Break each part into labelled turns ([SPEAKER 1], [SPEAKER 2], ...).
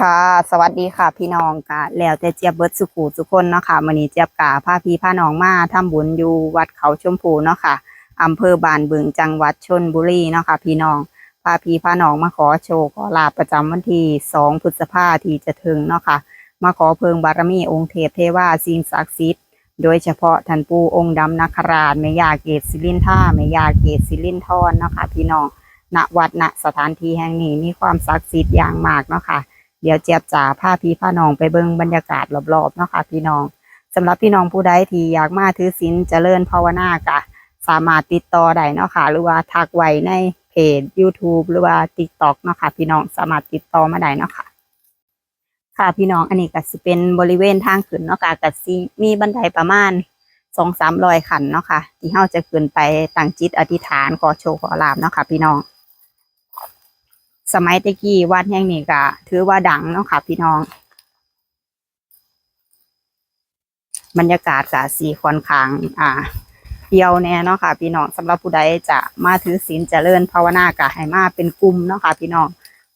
[SPEAKER 1] ค่ะ สวัสดีค่ะ พี่น้องกะแล้วแต่เจี๊ยบเบิร์ดสุขูสุคนเนาะค่ะมื้อนี้เจี๊ยบกะพาพี่พาน้องมาทำบุญอยู่วัดเขาชมพูเนาะค่ะอำเภอบานบึงจังหวัดชลบุรีเนาะค่ะ พี่น้องพาพี่พาน้องมาขอโชว์ขอลาบประจำวันที่2พฤษภาที่จะถึงเนาะค่ะ มาขอเพิงบารมีองค์เทพเทวาสิ่งศักดิ์สิทธิ์โดยเฉพาะท่านปู่องค์ดำนาคราชแม่ยาเกศสิรินท่าแม่ยาเกศสิรินทรเนาะค่ะ พี่น้องณวัดณสถานที่แห่งนี้มีความศักดิ์สิทธิ์อย่างมากเนาะค่ะ เดี๋ยวเจี๊ยบจ๋าพาพี่พาน้องไปเบิ่งบรรยากาศรอบๆเนาะค่ะพี่น้องสำหรับพี่น้องผู้ใดที่อยากมาถือศีลเจริญภาวนากะ สามารถติดต่อได้เนาะค่ะ หรือว่าทักไว้ในเพจ YouTube หรือว่า TikTok เนาะค่ะ พี่น้องสามารถติดต่อมาได้เนาะค่ะค่ะพี่น้องอันนี้ก็สิเป็นบริเวณทางขึ้นเนาะค่ะก็สิมีบันไดประมาณสองสามร้อยขันเนาะค่ะ ที่เราจะขึ้นไปตั้งจิตอธิษฐานขอโชคขอลาบเนาะค่ะ พี่น้อง สมัยตะกี้วัดแห่งนี้ก็ถือว่าดังเนาะค่ะพี่น้อง บรรยากาศก็สีค่อนข้าง อ่าเดียวแน่เนาะค่ะ พี่น้องสำหรับผู้ใดจะมาถือศีลเจริญภาวนากะให้มาเป็นกลุ่มเนาะค่ะ พี่น้อง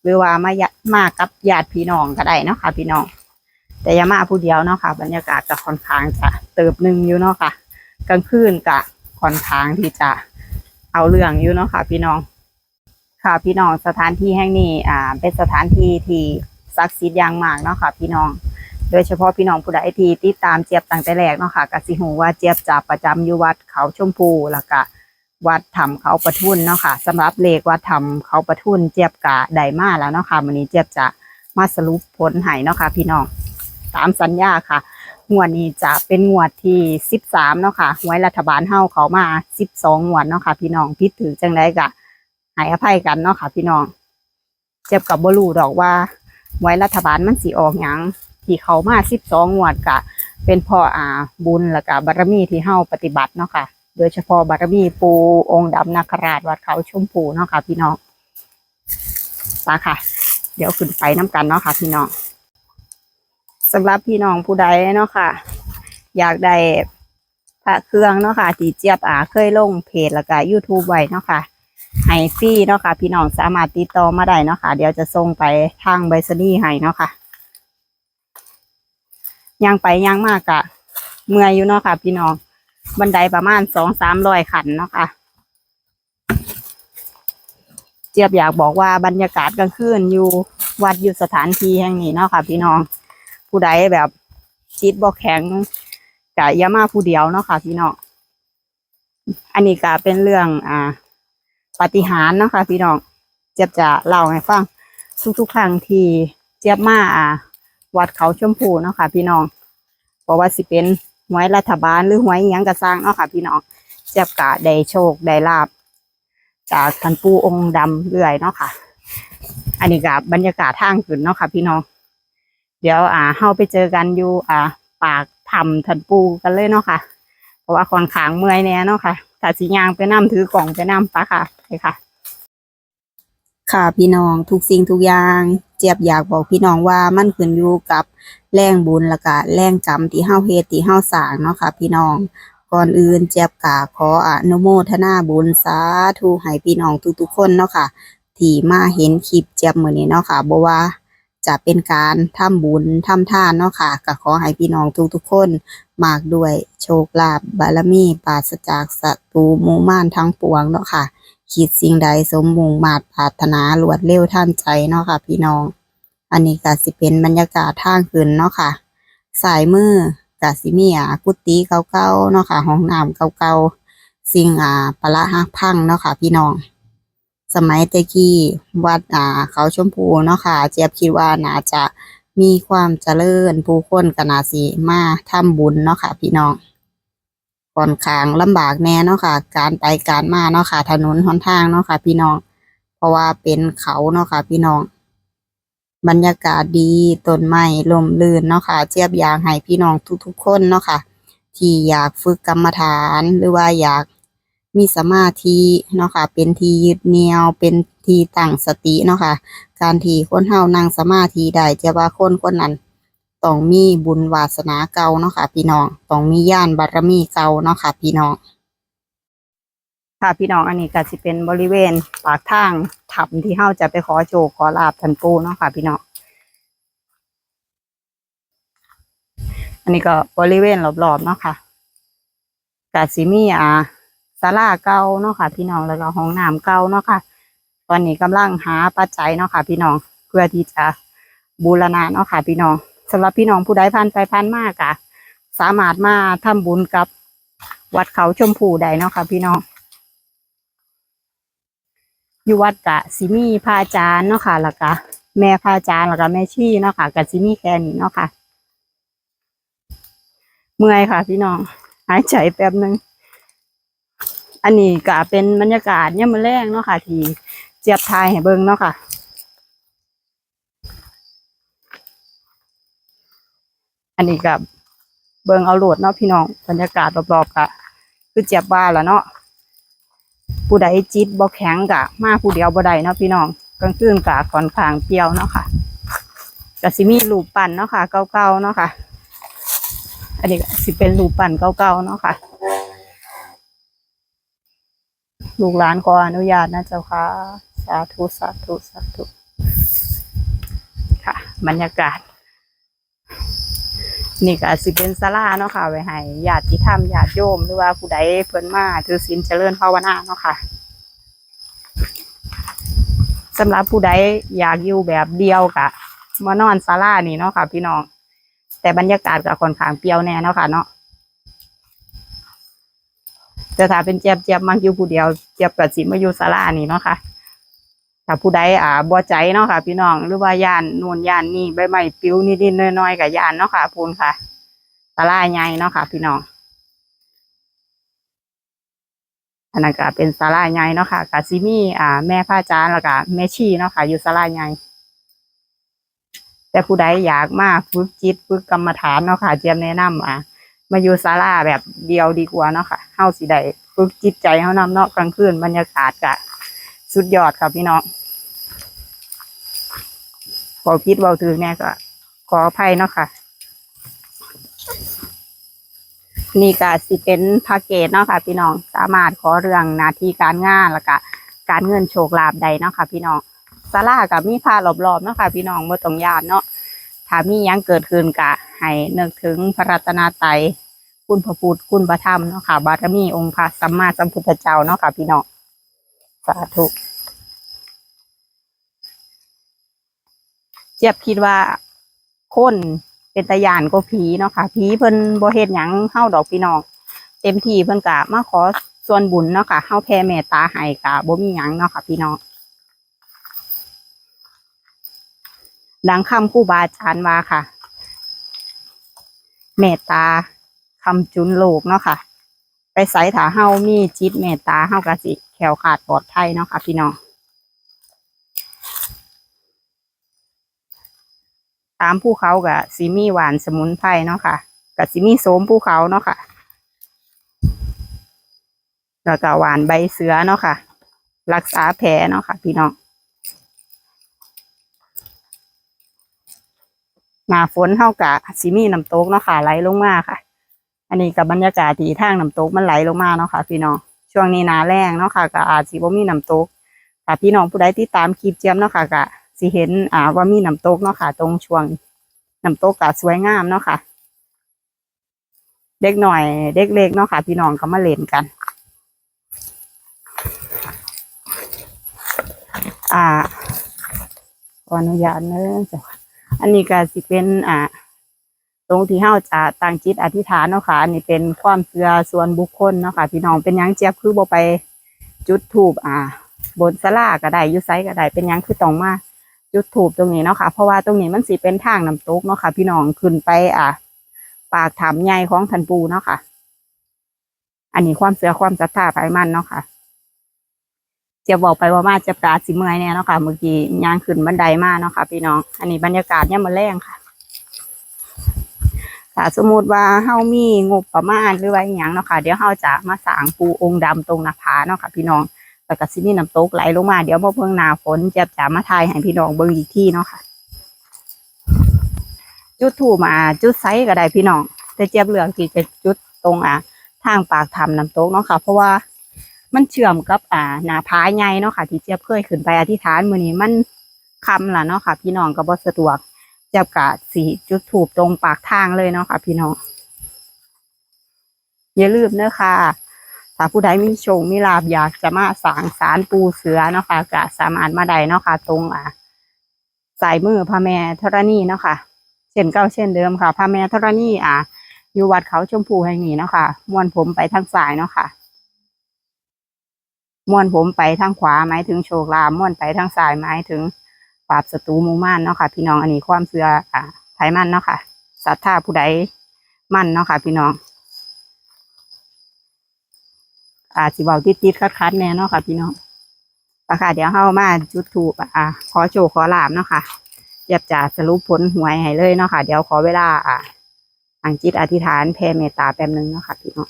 [SPEAKER 1] หรือว่ามาญามากับญาติพี่น้องก็ได้เนาะค่ะ พี่น้อง แต่อย่ามาผู้เดียวเนาะค่ะ บรรยากาศจะค่อนข้างจะเติบหนึ่งอยู่เนาะค่ะ กลางคืนก็ค่อนข้างที่จะเอาเรื่องอยู่เนาะค่ะ พี่น้อง ค่ะพี่น้องสถานที่แห่งนี้อ่าเป็นสถานที่ที่ศักดิ์สิทธิ์อย่างมากเนาะค่ะ พี่น้อง โดยเฉพาะพี่น้องผู้ใดที่ติดตามเจี๊ยบตั้งแต่แรกเนาะค่ะก็สิหูว่าเจี๊ยบจะประจำอยู่วัดเขาชมพูแล้วก็วัดถ้ำเขาปะทุนเนาะค่ะสำหรับเลขวัดถ้ำเขาปะทุนเจี๊ยบกะได้มาแล้วเนาะค่ะวันนี้เจี๊ยบจะมาสรุปผลให้เนาะค่ะ พี่น้องตามสัญญาค่ะงวดนี้จะเป็นงวดที่สิบสามเนาะค่ะหวยรัฐบาลเฮาเขามาสิบสองงวดเนาะค่ะ พี่น้องพิดถือจังไดกะ ให้อภัยกันเนาะค่ะ พี่น้องเจ็บกับบรูดอกว่า ไว้รัฐบาลมันสีออกหยังที่เขามาสิบสองงวดกะ เป็นพ่ออาบุญแล้วก็บารมีที่เฮาปฏิบัติเนาะค่ะ โดยเฉพาะบารมีปูองค์ดำนาคราชวัดเขาชมพูเนาะค่ะ พี่น้องไปค่ะ เดี๋ยวขึ้นไปน้ำกันเนาะค่ะ พี่น้องสำหรับพี่น้องผู้ใดเนาะค่ะ อยากได้พระเครื่องเนาะค่ะที่เจี๊ยบอาเคยลงเพจแล้วก็ยูทูบไว้เนาะค่ะ ให้ฟรีเนาะค่ะ พี่น้องสามารถติดต่อมาได้เนาะค่ะ เดี๋ยวจะส่งไปทางใบสนีย์ให้เนาะค่ะย่างไปย่างมากกะเมื่อยอยู่เนาะค่ะ พี่น้องบันไดประมาณสองสามร้อยขันเนาะค่ะ เจี๊ยบอยากบอกว่าบรรยากาศกลางคืนอยู่วัดอยู่สถานที่แห่งนี้เนาะค่ะ พี่น้องผู้ใดแบบจิตบ่แข็งกะยามาผู้เดียวเนาะค่ะ พี่น้องอันนี้ก็เป็นเรื่องอ่า ปาฏิหารย์เนาะค่ะพี่น้องเจี๊ยบจะเล่าให้ฟังทุกๆครั้งที่เจี๊ยบมาอ่าวัดเขาชมพูเนาะค่ะพี่น้องเพราะว่าสิเป็นหวยรัฐบาลหรือหวยยังกระสร้างเนาะค่ะพี่น้องเจี๊ยบกะได้โชคได้ลาบ จากท่านปู่องค์ดำเรื่อยเนาะค่ะ อันนี้กับบรรยากาศทางขึ้นเนาะค่ะพี่น้อง เดี๋ยวอ่าเฮาไปเจอกันอยู่อ่า ปากถ้ำท่านปู่กันเลยเนาะค่ะ เพราะว่าค่อนข้างเมื่อยแน่เนาะค่ะ ถ้าสิยางไปนํถือกล่องไปนํปะค่ะไปค่ะ ค่ะพี่น้องทุกสิ่งทุกอย่างเจี๊ยบอยากบอกพี่น้องว่ามันขึ้นอยู่กับแรงบุญละก็แรงกรรมที่เฮาเฮ็ดที่เฮาสร้างเนาะค่ะ พี่น้องก่อนอื่นเจี๊ยบกะขออนุโมทนาบุญสาธุให้พี่น้องทุกๆคนเนาะค่ะที่มาเห็นคลิปเจี๊ยบมือนี้เนาะค่ะบ่ว่า จะเป็นการทำบุญทำทานเนาะค่ะก็ขอให้พี่น้องทุกๆคนมากด้วยโชคลาภบารมีปราศจากศัตรูมูม่านทั้งปวงเนาะค่ะคิดสิ่งใดสมมุงมาตรปรารถนารวดเร็วท่านใจเนาะค่ะ พี่น้อง อันนี้ก็สิเป็นบรรยากาศทางขึ้นเนาะค่ะ สายมือกสิมีอ่ากุฏิเก่าๆเนาะค่ะห้องน้ำเก่าๆสิ่งอ่าปละหักพังเนาะค่ะ พี่น้อง สมัยตะกี้วัดอ่าเขาชมพูเนาะค่ะ เจี๊ยบคิดว่าน่าจะมีความเจริญผู้คนกนาสิมาทำบุญเนาะค่ะ พี่น้องค่อนขางลำบากแน่เนาะค่ะ การไปการมาเนาะค่ะ ถนนหนทางเนาะค่ะ พี่น้อง เพราะว่าเป็นเขาเนาะค่ะ พี่น้อง บรรยากาศดีต้นไม้ลมลื่นเนาะค่ะ เจี๊ยบอยากให้พี่น้องทุกๆคนเนาะค่ะ ที่อยากฝึกกรรมฐานหรือว่าอยาก มีสมาธิเนาะค่ะ เป็นที่ยึดเหนี่ยว เป็นที่ตั้งสติเนาะค่ะ การที่คนเฮานั่งสมาธิได้จะว่าคนคนนั้นต้องมีบุญวาสนาเก่าเนาะค่ะ พี่น้องต้องมีญาณบารมีเก่าเนาะค่ะ พี่น้อง ค่ะพี่น้องอันนี้ก็สิเป็นบริเวณปากทางถ้ำที่เฮาจะไปขอโชคขอลาบท่านปู่เนาะค่ะ พี่น้องอันนี้ก็บริเวณรอบๆเนาะค่ะกาซิมีอา ศาลาเก่าเนาะค่ะ พี่น้องแล้วก็ห้องน้ำเก่าเนาะค่ะ ตอนนี้กำลังหาปัจจัยเนาะค่ะ พี่น้องเพื่อที่จะบูรณะเนาะค่ะ พี่น้องสำหรับพี่น้องผู้ใดผ่านไปผ่านมากค่ะ สามารถมาทำบุญกับวัดเขาชมพูได้เนาะค่ะ พี่น้องอยู่วัดกะสิมีพาจารย์เนาะค่ะแล้วก็แม่พาจารย์แล้วก็แม่ชีเนาะค่ะกะสิมีแค่นี้เนาะค่ะ เมื่อยค่ะ พี่น้องหายใจแป๊บหนึง อันนี้ก็เป็นบรรยากาศเนี่ยมมันแรงเนาะค่ะ ที่เจี๊ยบทายให้เบิ่งเนาะค่ะ อันนี้กับเบิ่งเอาโหลดเนาะพี่น้องบรรยากาศรอบๆกะคือเจี๊ยบว่าแล้วเนาะผู้ใดจิตบ่แข็งกะมาผู้เดียวบ่ได้เนาะพี่น้องกลางคืนกะค่อนข้างเปรียวเนาะค่ะก็สิมีรูปปั้นเนาะค่ะเก่าๆเนาะค่ะ อันนี้สิเป็นรูปปั้นเก่าๆเนาะค่ะ ลูกหลานขออนุญาตนะเจ้าค่ะ สาธุสาธุสาธุค่ะ บรรยากาศ นี่ก็สิเป็นศาลาเนาะค่ะ ไว้ให้ญาติธรรมญาติโยมหรือว่าผู้ใดเพิ่นมาถือศีลเจริญภาวนาเนาะค่ะสำหรับผู้ใดอยากอยู่แบบเดียวกะมานอนศาลานี่เนาะค่ะ พี่น้องแต่บรรยากาศก็ค่อนข้างเปรี้ยวแน่เนาะค่ะเนาะ แต่ถ้าเป็นเจี๊ยบเจี๊ยบมักอยู่ผู้เดียวเจี๊ยบกับสิมาอยู่ศาลานี่เนาะค่ะถ้าผู้ใดอ่าบ่ใจเนาะค่ะ พี่น้องหรือว่าย่านนูนย่านนี่ใบไม้ปลิวนิดๆน้อยๆกับย่านเนาะค่ะพูนค่ะศาลาใหญ่เนาะค่ะ พี่น้องอันนั้นก็เป็นศาลาใหญ่เนาะค่ะกาซิมีอ่า แม่พระอาจารย์แล้วก็แม่ชีเนาะค่ะ อยู่ศาลาใหญ่แต่ผู้ใดอยากมาฝึกจิตฝึกกรรมฐานเนาะค่ะเจี๊ยบแนะนำอ่า มาอยู่ศาลาแบบเดียวดีกว่าเนาะค่ะเฮาสิได้ฝึกจิตใจเฮานำเนาะกลางคืนบรรยากาศกะสุดยอดครับพี่น้องขอคิดเบาถือแน่ก็ขออภัยเนาะค่ะ นี่ก็สิเป็นพาเกจเนาะค่ะ พี่น้องสามารถขอเรื่องหน้าที่การงานแล้วก็การเงินโชคลาภใดเนาะค่ะ พี่น้องศาลากับมีพารอบๆเนาะค่ะ พี่น้องบ่ต้องยานเนาะถ้ามียังเกิดขึ้นกะให้นึกถึงพระรัตนตรัย คุณพระพุทธคุณพระธรรมเนาะค่ะ บารมีองค์พระสัมมาสัมพุทธเจ้าเนาะค่ะ พี่น้องสาธุเจี๊ยบคิดว่าคนเป็นตาญานก็ผีเนาะค่ะผีเพิ่นบ่เฮ็ดหยังเฮาดอกพี่น้องเต็มที่เพิ่นกะมาขอส่วนบุญเนาะค่ะเฮาแผ่เมตตาให้กะบ่มีหยังเนาะค่ะ พี่น้องดังคำครู่บาอาจารย์ว่าค่ะ เมตตา คำจุนโลกเนาะค่ะ ไปใส่ถาเฮามีจิตเมตตาเฮากะสิแขวขาดปลอดภัยเนาะค่ะพี่น้องตามภูเขากะสิมีหวานสมุนไพรเนาะค่ะกะสิมีโสมภูเขาเนาะค่ะแล้วก็หวานใบเสือเนาะค่ะ รักษาแผลเนาะค่ะ พี่น้องหนาฝนเท่ากับสิมีน้ำตกเนาะค่ะไหลลงมาค่ะ อันนี้กับบรรยากาศที่ทางน้ำตกมันไหลลงมาเนาะค่ะพี่น้องช่วงนี้นาแรงเนาะค่ะก็อาจสิบ่มีน้ำตกถ้าพี่น้องผู้ใดที่ตามคลิปเจียมเนาะค่ะก็สิเห็นอ่าว่ามีน้ำตกเนาะค่ะ ตรงช่วงน้ำตกก็สวยงามเนาะค่ะ เด็กหน่อย เด็กเล็กเนาะค่ะ พี่น้องก็มาเล่นกัน อ่าขออนุญาตเนอะจ้ะอันนี้ก็สิเป็นอ่า รงที่เฮาจะตั้งจิตอธิษฐานเนาะค่ะอันนี้เป็นความเชื่อส่วนบุคคลเนาะค่ะพี่น้องเป็นยังเจี๊ยบคือบ่ไปจุดถูปอ่า บนศาลาก็ได้ยุไซก็ได้เป็นยังคือต้องมาจุดถูปตรงนี้เนาะค่ะเพราะว่าตรงนี้มันสิเป็นทางน้ำตกเนาะค่ะพี่น้องขึ้นไปอ่าปากถ้ำใหญ่ของทันปูเนาะค่ะ อันนี้ความเชื่อความศรัทธาภายมันเนาะค่ะ จะบอกไปว่ามาจะปราดสิเมื่อยเนี่ยเนาะค่ะ เมื่อกี้ย่างขึ้นบันไดมาเนาะค่ะพี่น้อง อันนี้บรรยากาศเนี่ยมันแรงค่ะ ถ้าสมมติว่าเฮามีงบประมาณหรือว่าอย่างเนาะค่ะ เดี๋ยวเฮาจะมาสร้างปูองค์ดำตรงหน้าผาเนาะค่ะ พี่น้องแล้วก็สิมีน้ำตกไหลลงมา เดี๋ยวมาเพิ่งหนาฝนจะจะมาถ่ายให้พี่น้องเบิ่งอีกที่เนาะค่ะ จุดถูมาจุดไซก็ได้พี่น้อง แต่เจี๊ยบเลือกที่จะจุดตรงอะทางปากถ้ำน้ำตกเนาะค่ะ เพราะว่ามันเชื่อมกับอ่าหน้าผาใหญ่เนาะค่ะ ที่เจี๊ยบเคยขึ้นไปอธิษฐานมื้อนี้มันคำล่ะเนาะค่ะ พี่น้องก็บ่สะดวก เจับกาสีจุดถูกตรงปากทางเลยเนาะค่ะ พี่น้องอย่าลืมเนอะค่ะถ้าผู้ใดมีโชคมีลาบอยากจะมาสางสารปูเสือเนาะค่ะก็สามารถมาได้เนาะค่ะ ตรงอะสายมือพระแม่ธรณีเนาะค่ะ เช่นเก้าเช่นเดิมค่ะพระแม่ธรณีอะอยู่วัดเขาชมพูแห่งนี้เนาะค่ะมวนผมไปทางซ้ายเนาะค่ะมวนผมไปทางขวาหมายถึงโชคลาภม้วนไปทางซ้ายหมายถึง ราบศัตรูมู่ม่านเนาะค่ะ พี่น้องอันนี้ความเชื่ออะไทยมั่นเนาะค่ะศรัทธาผู้ใดมั่นเนาะค่ะ พี่น้องอาจสิเบาติดติดคัดคัดแน่เนาะค่ะ พี่น้องราคาเดี๋ยวเข้ามาจุดถูกอะขอโชคขอลาบเนาะค่ะเจ็บจะสรุปผลหวยให้เลยเนาะค่ะ เดี๋ยวขอเวลาอะตั้งจิตอธิษฐานแผ่เมตตาแป๊บนึงเนาะค่ะ พี่น้อง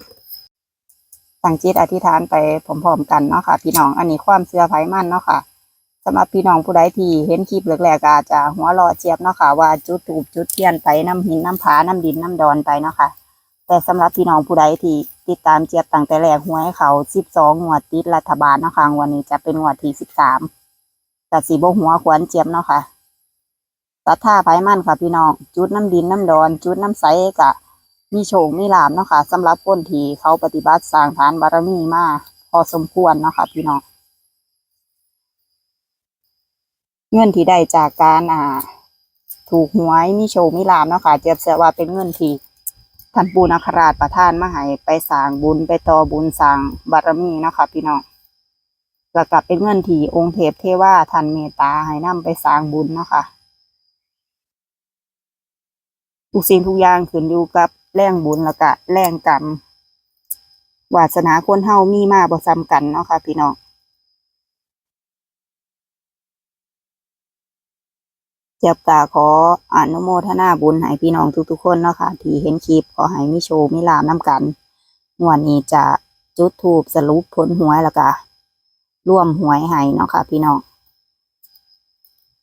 [SPEAKER 1] ตั้งจิตอธิษฐานไปพร้อมๆกันเนาะค่ะ พี่น้องอันนี้ความเชื่อไผมันเนาะค่ะ สำหรับพี่น้องผู้ใดที่เห็นคลิปแรกๆก็อาจจะหัวเรอเจี๊ยบเนาะค่ะว่าจุดถูกจุดเทียนไปน้ำหินน้ำผาน้ำดินน้ำดอนไปเนาะค่ะแต่สำหรับพี่น้องผู้ใดที่ติดตามเจี๊ยบตั้งแต่แรกหวยเขา12งวดติดรัฐบาลเนาะค่ะวันนี้จะเป็นงวดที่13แต่สีบหัวขวัญเจี๊ยบเนาะค่ะศรัทธาไผมั่นค่ะพี่น้องจุดน้ำดินน้ำดอน จุดน้ำใสกะ มีโชคมีลาบเนาะค่ะสำหรับคนที่เขาปฏิบัติสร้างฐานบารมีมาพอสมควรเนาะค่ะพี่น้อง เงินที่ได้จากการอ่า ถูกหวยมีโชมีลาบเนาะค่ะเจียบเชื่อว่าเป็นเงินที่ท่านปูนาคราชประทานมาให้ไปสร้างบุญไปต่อบุญสร้างบารมีเนาะคะพี่น้องแล้วก็เป็นเงินที่องค์เทพเทว่าท่านเมตตาให้นำไปสร้างบุญเนาะคะทุกสิ่งทุกอย่างขึ้นอยู่กับแรงบุญแล้วก็แรงกรรมวาสนาคนเฮามีมาบ่ซ้ำกันเนาะค่ะพี่น้อง เจ็บกาขออนุโมทนาบุญให้พี่น้องทุกๆคนเนาะค่ะที่เห็นคลิปขอให้มีโชมีลาภน้ำกันงวดนี้จะจุดถูกสรุปผลหวยแล้วก็ร่วมหวยให้เนาะค่ะพี่น้อง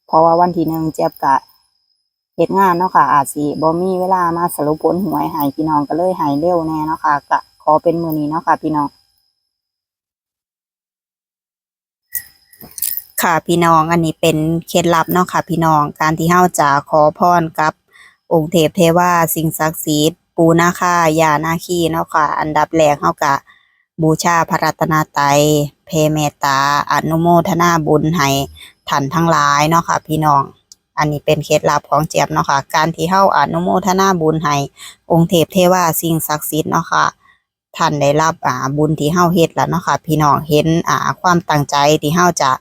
[SPEAKER 1] เพราะว่าวันที่หนึ่งเจ็บกะเหตุงานเนาะค่ะ อาจสิบ่มีเวลามาสรุปผลหวยให้พี่น้องก็เลยให้เร็วแน่เนาะค่ะก็ขอเป็นมือนี้เนาะค่ะพี่น้อง ค่ะพี่น้องอันนี้เป็นเคล็ดลับเนาะค่ะพี่น้องการที่เฮาจะขอพรกับองค์เทพเทวาสิ่งศักดิ์สิทธิ์ปูนาคายานาคีเนาะค่ะ อันดับแรกเฮากะบูชาพระรัตนตรัยเพเมตตาอนุโมทนาบุญให้ท่านทั้งหลายเนาะค่ะ พี่น้อง อันนี้เป็นเคล็ดลับของเจี๊ยบเนาะค่ะ การที่เฮาอนุโมทนาบุญให้องค์เทพเทวาสิ่งศักดิ์สิทธิ์เนาะค่ะท่านได้รับอ่าบุญที่เฮาเฮ็ดแล้วเนาะค่ะ พี่น้องเห็นอ่าความตั้งใจที่เฮาจะ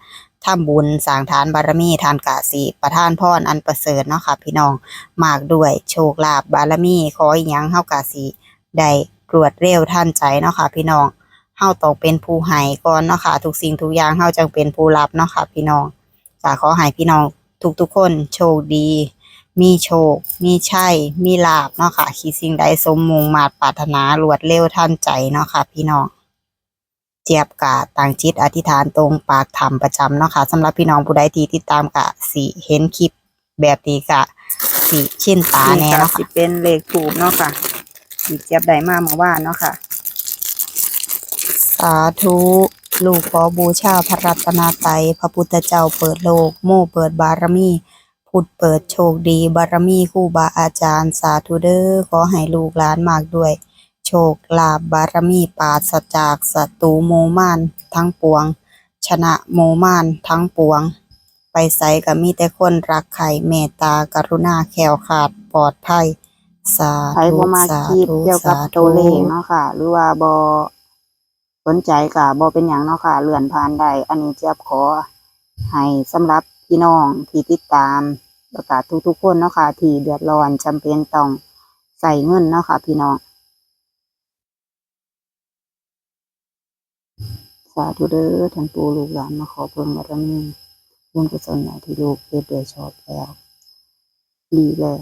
[SPEAKER 1] ทำบุญสร้างฐานบารมีทานกะสีประทานพรอันประเสริฐเนาะค่ะพี่น้องมากด้วยโชคลาภบารมีขออีหยังเฮากะสีได้รวดเร็วทันใจเนาะค่ะพี่น้องเฮาต้องเป็นผู้ให้ก่อนเนาะค่ะทุกสิ่งทุกอย่างเฮาจังเป็นผู้รับเนาะค่ะพี่น้องก็ขอให้พี่น้องทุกๆคนโชคดี มีโชค มีชัยมีลาภเนาะค่ะคิดสิ่งใดสมมุงมาตรปรารถนารวดเร็วทันใจเนาะค่ะพี่น้อง เจี๊ยบกะต่างจิตอธิษฐานตรงปากธรรมประจำเนาะค่ะสำหรับพี่น้องผู้ใดที่ติดตามกะสิเห็นคลิปแบบนี้กะสิชินตาแน่เนาะค่ะสิเป็นเลขถูกเนาะค่ะสิเจี๊ยบได้มาเมื่อวานเนาะค่ะ สาธุลูกขอบูชาพระรัตนตรัยพระพุทธเจ้าเปิดโลก โม่เปิดบารมี พุทธเปิดโชคดี บารมีครูบาอาจารย์ สาธุเด้อขอให้ลูกหลานมากด้วย โชคลาภบารมีปราศจากศัตรูโมมานทั้งปวง ชนะโมมานทั้งปวง ไปใส่ก็มีแต่คนรักใครเมตตากรุณาแขวขาดปลอดภัย สา
[SPEAKER 2] ใคร
[SPEAKER 1] ธุ
[SPEAKER 2] บ่มา
[SPEAKER 1] สา
[SPEAKER 2] คิด
[SPEAKER 1] ธุ
[SPEAKER 2] เกี่ยวกับ
[SPEAKER 1] สา
[SPEAKER 2] ตัวเลข
[SPEAKER 1] ธุ
[SPEAKER 2] เนาะค่ะ หรือว่าบ่สนใจก็บ่เป็นหยังเนาะค่ะ เลื่อนผ่านได้อันนี้เจี๊ยบขอ ให้สำหรับพี่น้องที่ติดตามแล้วก็ทุกๆคนเนาะค่ะที่เดือดร้อนจำเป็นต้องใส่เงินเนาะค่ะพี่น้องสาธุเด้อท่านปู่ลูกหลานมาขอเพิ่มบารมีบุญกุศลใหญ่ที่ลูกเฮ็ดโดยชอบแล้ว ดีแล้ว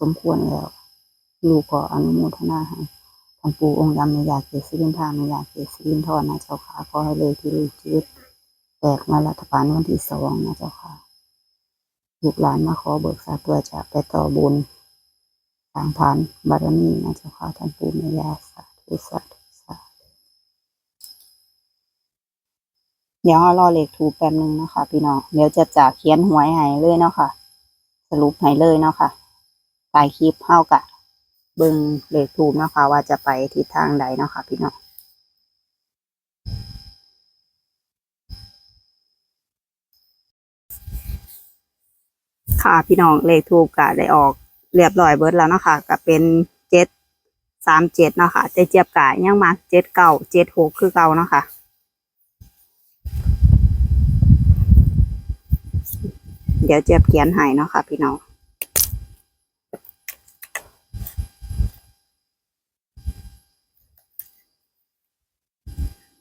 [SPEAKER 2] สมควรแล้ว ลูกขออนุโมทนาให้ท่านปู่องค์ดำในอยากเกิดสิรินทานในอยากเกิดสิรินทรนะเจ้าค่ะขอให้เลยที่ลูกชีวิตแตกมารัฐบาลวันที่สองนะเจ้าค่ะลูกหลานมาขอเบิกทรัพย์เพื่อจะไปต่อบุญทางผ่านบารมีนะเจ้าค่ะท่านปู่แม่ยาสาธุสาธุสาธุ
[SPEAKER 1] เดี๋ยวรอเลขถูแป๊บนึงนะคะพี่น้อง เดี๋ยวจะจ่าเขียนหวยให้เลยเนาะค่ะ
[SPEAKER 2] สรุปให้เลยเนาะค่ะปลายคลิปเฮากะเบิ่งเลขทูเนาะค่ะ ว่าจะไปทิศทางใดเนาะค่ะพี่น้อง
[SPEAKER 1] ค่ะพี่น้องเลขทูบก็ได้ออกเรียบร้อยเบิร์ดแล้วเนาะค่ะก็เป็นเจ็ดสามเจ็ดเนาะค่ะแต่เจี๊ยบกะยังมาเจ็ดเก้าเจ็ดหกคือเก่าเนาะค่ะ เดี๋ยวเจี๊ยบเขียนให้เนาะค่ะ พี่น้อง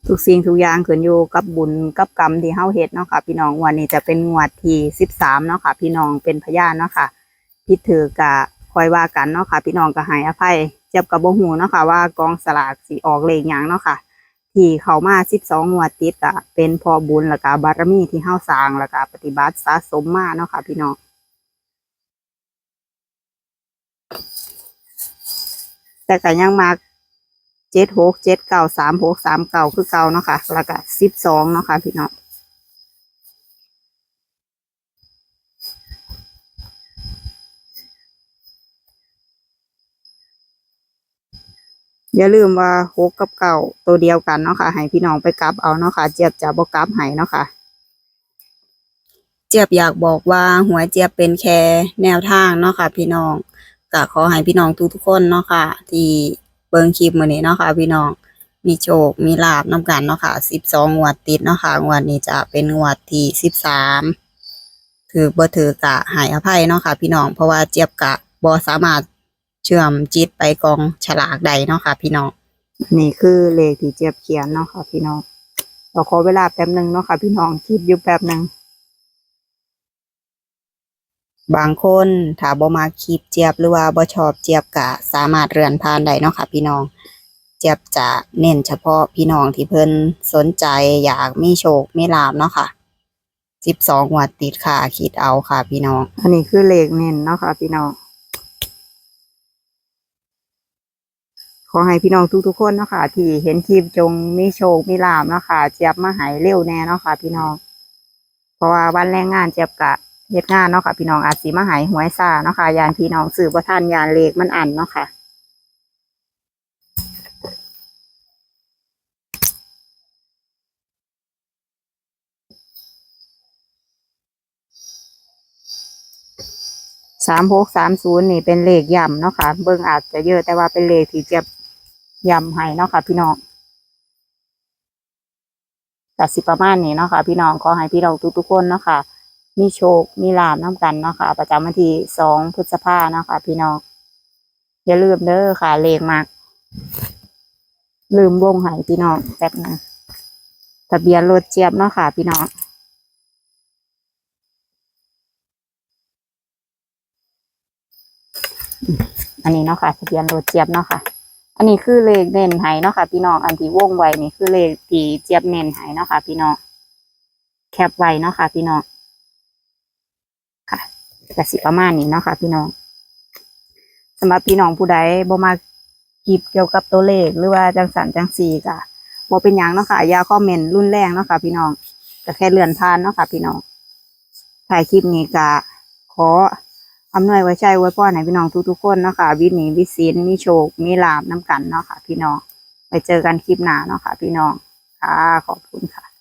[SPEAKER 1] ทุกสิ่งทุกอย่างขึ้นอยู่กับบุญกับกรรมที่เฮาเฮ็ดเนาะค่ะ พี่น้องวันนี้จะเป็นงวดที่สิบสามเนาะค่ะ พี่น้องเป็นพยานเนาะค่ะพิถือกะคอยว่ากันเนาะค่ะ พี่น้องก็ให้อภัยเจ็บกับบ่ฮู้เนาะค่ะว่ากองสลากสิออกเลขหยังเนาะค่ะ ที่เข้ามาสิบสองงวดติดอะเป็นพอบุญแล้วก็บารมีที่เฮาสร้างแล้วก็ปฏิบัติสะสมมาเนาะค่ะพี่น้องแต่ก็ยังมาเจ็ดหกเจ็ดเก้าสามหกสามเก้าคือเก่าเนาะค่ะแล้วก็สิบสองเนาะค่ะพี่น้อง อย่าลืมว่าหกกับเก้าตัวเดียวกันเนาะค่ะให้พี่น้องไปกลับเอาเนาะค่ะเจี๊ยบจะบอกกลับให้เนาะค่ะเจี๊ยบอยากบอกว่าหัวเจี๊ยบเป็นแค่แนวทางเนาะค่ะ พี่น้องก็ขอให้พี่น้องทุกๆคนเนาะค่ะ ที่เบิ่งคลิปมือนี้เนาะค่ะ พี่น้องมีโชค มีลาบน้ำกันเนาะค่ะ12งวดติดเนาะค่ะงวดนี้จะเป็นงวดที่13ถือบ่ถือกะให้อภัยเนาะค่ะ พี่น้องเพราะว่าเจี๊ยบกะบ่สามารถ เชื่อมจิตไปกองฉลากใดเนาะค่ะ พี่น้องนี่คือเลขที่เจี๊ยบเขียนเนาะค่ะพี่น้องเราขอเวลาแป๊บหนึ่งเนาะค่ะพี่น้องคิดอยู่แป๊บหนึ่งบางคนถ้าบ่มาคลิปเจี๊ยบหรือว่าบ่ชอบเจี๊ยบกะสามารถเลื่อนผ่านได้เนาะค่ะ พี่น้อง เจี๊ยบจะเน้นเฉพาะพี่น้องที่เพิ่นสนใจอยากมีโชคมีลาบเนาะค่ะ12งวัดติดค่ะคิดเอาค่ะ พี่น้อง อันนี้คือเลขเน้นเนาะค่ะ พี่น้อง ขอให้พี่น้องทุกๆคนเนาะค่ะที่เห็นคลิปจงมีโชคมีลาบเนาะค่ะเจี๊ยบมาหายเร็วแน่เนาะค่ะ พี่น้อง เพราะว่าวันแรงงานเจี๊ยบกะเฮ็ดงานเนาะค่ะ พี่น้องอาจสิมาหายหวยซ่าเนาะค่ะยานพี่น้องสื่อบ่ทันยานเลขมันอันเนาะค่ะสามหกสามศูนย์นี่เป็นเลขย่ำเนาะค่ะ เบิ่งอาจจะเยอะแต่ว่าเป็นเลขที่เจะ ยำให้เนาะค่ะ พี่น้องแต่สิประมาณนี้เนาะค่ะ พี่น้องขอให้พี่น้องทุกๆคนเนาะค่ะ มีโชค มีลาบน้ำกันเนาะค่ะ ประจำวันที่สองพฤษภาเนาะค่ะ พี่น้องอย่าลืมเด้อค่ะ เลขมากลืมวงให้พี่น้องแป๊บนึงทะเบียนรถเจี๊ยบเนาะค่ะ พี่น้องอันนี้เนาะค่ะทะเบียนรถเจี๊ยบเนาะค่ะ อันนี้คือเลขเน้นให้เนาะค่ะพี่น้องอันที่วงไว้นี่คือเลขที่เจี๊ยบเน้นให้เนาะค่ะพี่น้องแคปไว้เนาะค่ะพี่น้องค่ะแต่สิประมาณนี้เนาะค่ะพี่น้องสำหรับพี่น้องผู้ใดบ่มาคลิปเกี่ยวกับตัวเลขหรือว่าจังสันจังสีก็บ่เป็นหยังเนาะค่ะย่าคอมเมนต์รุ่นแรงเนาะค่ะพี่น้องก็แค่เลื่อนผ่านเนาะค่ะพี่น้องถ่ายคลิปนี้ก็ขอ อำนวยไว้ใจไว้ป้อนให้พี่น้องทุกๆคนเนาะค่ะวินีวิสินมีโชค มีลาบน้ำกันเนาะค่ะ พี่น้องไปเจอกันคลิปหน้าเนาะค่ะ พี่น้องค่ะขอบคุณค่ะ